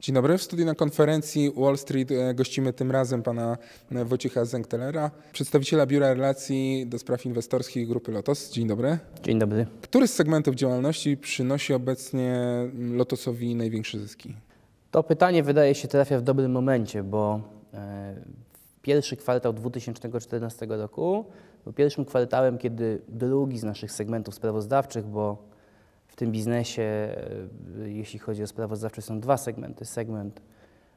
Dzień dobry. W studiu na konferencji Wall Street e, gościmy tym razem pana e, Wojciecha Zenktelera, przedstawiciela Biura Relacji do Spraw Inwestorskich Grupy Lotos. Dzień dobry. Dzień dobry. Który z segmentów działalności przynosi obecnie Lotosowi największe zyski? To pytanie wydaje się trafia w dobrym momencie, bo e, pierwszy kwartał 2014 roku był pierwszym kwartałem, kiedy drugi z naszych segmentów sprawozdawczych, bo w tym biznesie, e, jeśli chodzi o sprawozdawcze, są dwa segmenty. Segment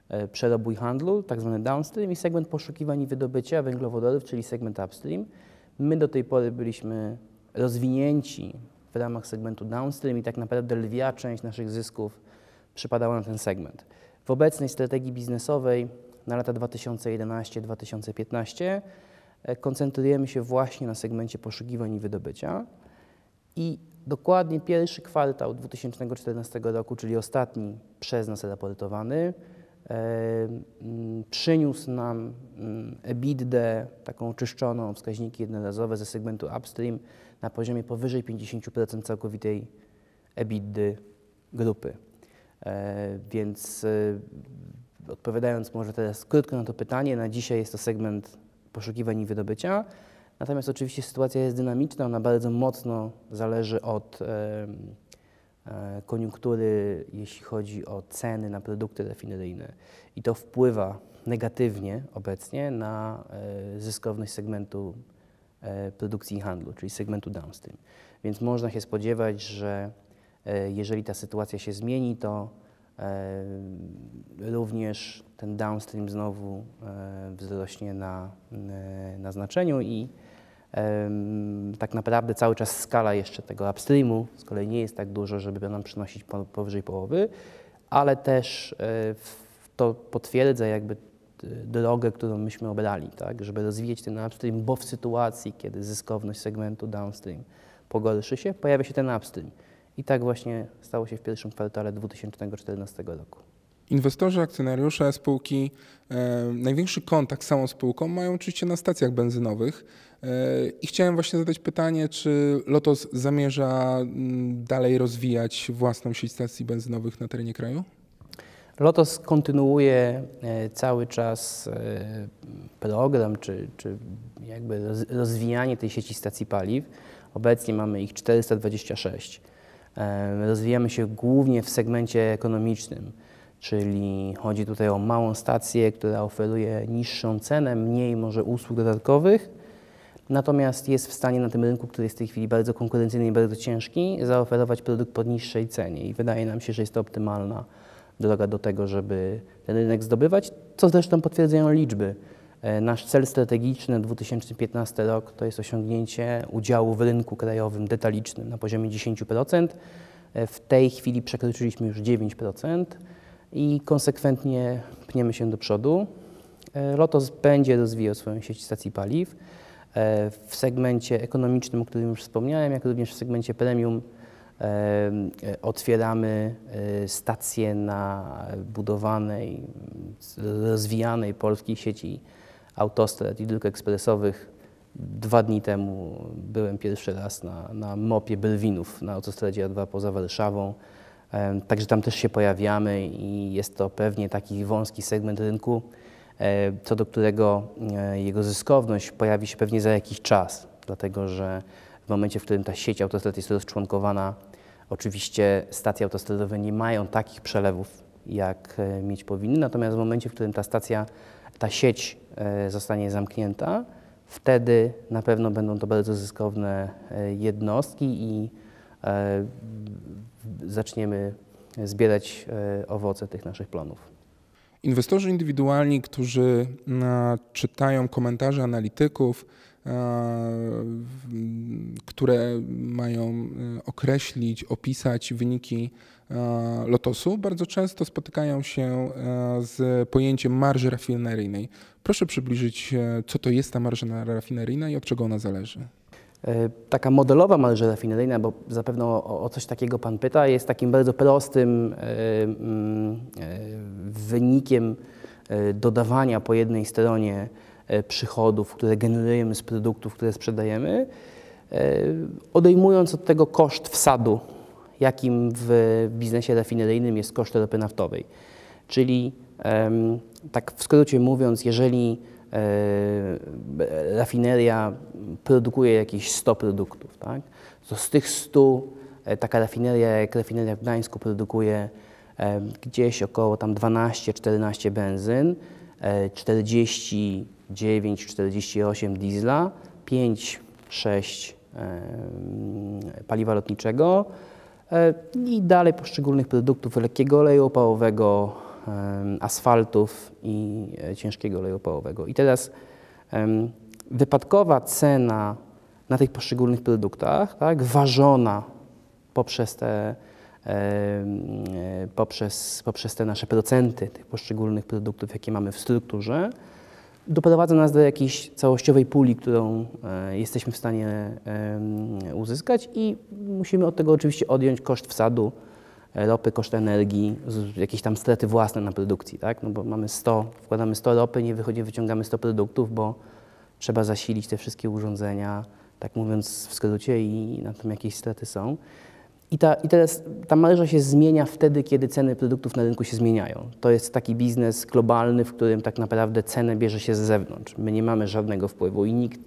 e, przerobu i handlu, tak zwany downstream i segment poszukiwań i wydobycia węglowodorów, czyli segment upstream. My do tej pory byliśmy rozwinięci w ramach segmentu downstream i tak naprawdę lwia część naszych zysków przypadała na ten segment. W obecnej strategii biznesowej na lata 2011-2015 e, koncentrujemy się właśnie na segmencie poszukiwań i wydobycia i dokładnie pierwszy kwartał 2014 roku, czyli ostatni przez nas raportowany, przyniósł nam mm, EBITDA, taką oczyszczoną, wskaźniki jednorazowe ze segmentu upstream na poziomie powyżej 50% całkowitej EBITDA grupy. E, więc e, odpowiadając może teraz krótko na to pytanie, na dzisiaj jest to segment poszukiwań i wydobycia. Natomiast oczywiście sytuacja jest dynamiczna, ona bardzo mocno zależy od e, koniunktury, jeśli chodzi o ceny na produkty rafineryjne. I to wpływa negatywnie obecnie na zyskowność segmentu produkcji i handlu, czyli segmentu downstream. Więc można się spodziewać, że E, jeżeli ta sytuacja się zmieni, to e, również ten downstream znowu e, wzrośnie na, na znaczeniu i tak naprawdę cały czas skala jeszcze tego upstreamu z kolei nie jest tak dużo, żeby nam przynosić powyżej połowy, ale też to potwierdza jakby drogę, którą myśmy obrali, tak, żeby rozwijać ten upstream, bo w sytuacji, kiedy zyskowność segmentu downstream pogorszy się, pojawia się ten upstream. I tak właśnie stało się w pierwszym kwartale 2014 roku. Inwestorzy, akcjonariusze spółki, e, największy kontakt z samą spółką mają oczywiście na stacjach benzynowych. E, I chciałem właśnie zadać pytanie, czy Lotos zamierza mm, dalej rozwijać własną sieć stacji benzynowych na terenie kraju? Lotos kontynuuje e, cały czas program, czy, czy jakby rozwijanie tej sieci stacji paliw. Obecnie mamy ich 426. Rozwijamy się głównie w segmencie ekonomicznym, czyli chodzi tutaj o małą stację, która oferuje niższą cenę, mniej może usług dodatkowych, natomiast jest w stanie na tym rynku, który jest w tej chwili bardzo konkurencyjny i bardzo ciężki, zaoferować produkt po niższej cenie i wydaje nam się, że jest to optymalna droga do tego, żeby ten rynek zdobywać, co zresztą potwierdzają liczby. E, nasz cel strategiczny na 2015 rok to jest osiągnięcie udziału w rynku krajowym detalicznym na poziomie 10%. E, w tej chwili przekroczyliśmy już 9% i konsekwentnie pniemy się do przodu. E, Lotos będzie rozwijał swoją sieć stacji paliw w segmencie ekonomicznym, o którym już wspomniałem, jak również w segmencie premium otwieramy stacje na budowanej, rozwijanej polskiej sieci autostrad i dróg ekspresowych. Dwa dni temu byłem pierwszy raz na, na mopie Belwinów na autostradzie A2 poza Warszawą. Także tam też się pojawiamy i jest to pewnie taki wąski segment rynku, e, co do którego e, jego zyskowność pojawi się pewnie za jakiś czas, dlatego że w momencie, w którym ta sieć autostrad jest rozczłonkowana, oczywiście stacje autostradowe nie mają takich przelewów, jak e, mieć powinny, natomiast w momencie, w którym ta stacja ta sieć zostanie zamknięta, wtedy na pewno będą to bardzo zyskowne jednostki i zaczniemy zbierać owoce tych naszych planów. Inwestorzy indywidualni, którzy czytają komentarze analityków, które mają określić, opisać wyniki E, lotosu bardzo często spotykają się e, z pojęciem marży rafineryjnej. Proszę przybliżyć, e, co to jest ta marża rafineryjna i od czego ona zależy. Taka modelowa marża rafineryjna, bo zapewne o, o, coś takiego Pan pyta, jest takim bardzo prostym mm, wynikiem dodawania po jednej stronie przychodów, które generujemy z produktów, które sprzedajemy, odejmując od tego koszt wsadu jakim w biznesie rafineryjnym jest koszt ropy naftowej. Czyli tak w skrócie mówiąc, jeżeli e, rafineria produkuje jakieś 100 produktów, tak, to z tych 100 e, taka rafineria jak rafineria w Gdańsku produkuje e, gdzieś około tam 12-14 benzyn, e, 49-48 diesla, 5-6 paliwa lotniczego e, i dalej poszczególnych produktów lekkiego oleju opałowego, asfaltów i e, ciężkiego oleju opałowego. I teraz wypadkowa cena na tych poszczególnych produktach, tak, ważona poprzez te, e, poprzez, poprzez te nasze procenty tych poszczególnych produktów, jakie mamy w strukturze, doprowadza nas do jakiejś całościowej puli, którą e, jesteśmy w stanie uzyskać i musimy od tego oczywiście odjąć koszt wsadu ropy, koszt energii, jakieś tam straty własne na produkcji, tak? No bo mamy 100, wkładamy 100 ropy, nie wychodzi, wyciągamy 100 produktów, bo trzeba zasilić te wszystkie urządzenia, tak mówiąc w skrócie i na tym jakieś straty są. I, ta, I teraz ta marża się zmienia wtedy, kiedy ceny produktów na rynku się zmieniają. To jest taki biznes globalny, w którym tak naprawdę cenę bierze się z zewnątrz. My nie mamy żadnego wpływu i nikt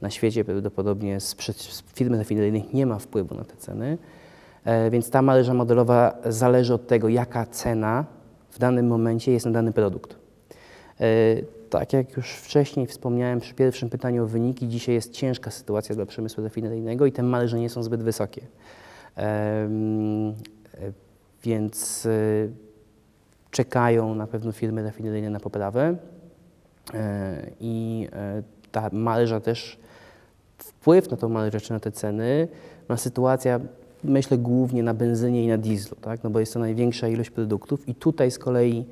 na świecie prawdopodobnie z, z firm rafineryjnych nie ma wpływu na te ceny. E, więc ta marża modelowa zależy od tego, jaka cena w danym momencie jest na dany produkt. E, Tak jak już wcześniej wspomniałem przy pierwszym pytaniu o wyniki, dzisiaj jest ciężka sytuacja dla przemysłu rafineryjnego i te marże nie są zbyt wysokie. E, Więc czekają na pewno firmy rafineryjne na poprawę i ta marża też, wpływ na tą marżę czy na te ceny ma sytuacja, myślę głównie na benzynie i na dieslu, tak? no bo jest to największa ilość produktów i tutaj z kolei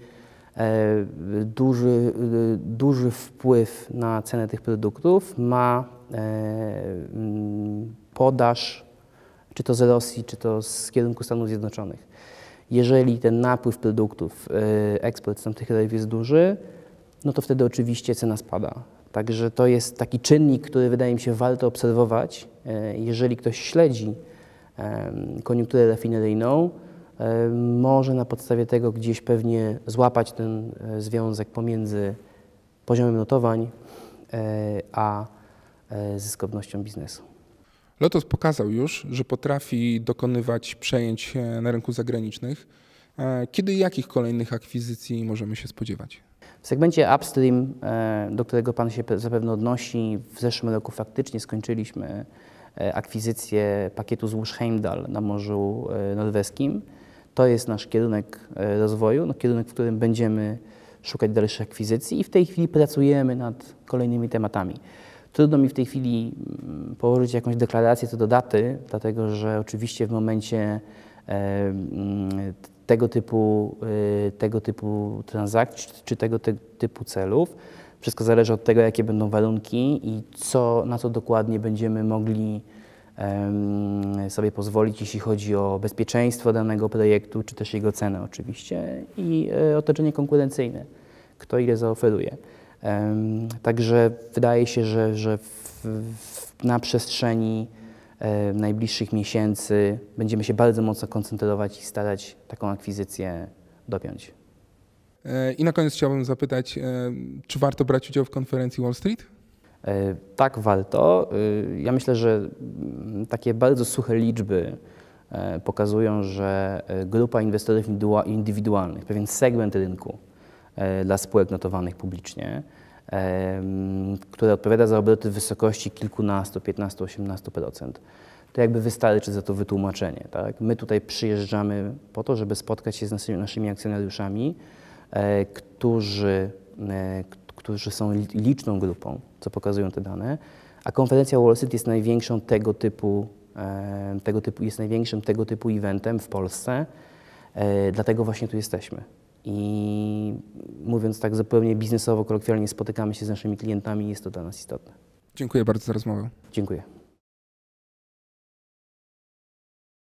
e, duży, e, duży wpływ na cenę tych produktów ma e, mm, podaż, czy to z Rosji, czy to z kierunku Stanów Zjednoczonych. Jeżeli ten napływ produktów, e, eksport z tamtych krajów jest duży, no to wtedy oczywiście cena spada. Także to jest taki czynnik, który wydaje mi się warto obserwować. E, Jeżeli ktoś śledzi koniunkturę rafineryjną, może na podstawie tego gdzieś pewnie złapać ten e, związek pomiędzy poziomem notowań e, a e, zyskownością biznesu. Lotos pokazał już, że potrafi dokonywać przejęć na rynku zagranicznych. Kiedy i jakich kolejnych akwizycji możemy się spodziewać? W segmencie upstream, do którego Pan się pe- zapewne odnosi, w zeszłym roku faktycznie skończyliśmy akwizycję pakietu złóż Heimdall na Morzu e, Norweskim. To jest nasz kierunek e, rozwoju, no kierunek, w którym będziemy szukać dalszych akwizycji i w tej chwili pracujemy nad kolejnymi tematami. Trudno mi w tej chwili mm, położyć jakąś deklarację co do daty, dlatego że oczywiście w momencie e, mm, tego typu, tego typu transakcji czy- tego ty- typu celów. Wszystko zależy od tego, jakie będą warunki i co, na co dokładnie będziemy mogli sobie pozwolić, jeśli chodzi o bezpieczeństwo danego projektu, czy też jego cenę oczywiście i e, otoczenie konkurencyjne, kto ile zaoferuje. Także wydaje się, że, że w, w, na przestrzeni e, najbliższych miesięcy będziemy się bardzo mocno koncentrować i starać taką akwizycję dopiąć. E, I na koniec chciałbym zapytać, e, czy warto brać udział w konferencji Wall Street? E, Tak, warto. Ja myślę, że takie bardzo suche liczby pokazują, że grupa inwestorów indywidualnych, pewien segment rynku dla spółek notowanych publicznie, które odpowiada za obroty w wysokości kilkunastu, 15, 18%. To jakby wystarczy za to wytłumaczenie. Tak? My tutaj przyjeżdżamy po to, żeby spotkać się z naszymi, naszymi akcjonariuszami, którzy, e, którzy są li- liczną grupą, co pokazują te dane, a konferencja Wall Street jest największą tego typu, e, tego typu, jest największym tego typu eventem w Polsce, e, dlatego właśnie tu jesteśmy. I mówiąc tak zupełnie biznesowo, kolokwialnie, spotykamy się z naszymi klientami i jest to dla nas istotne. Dziękuję bardzo za rozmowę. Dziękuję.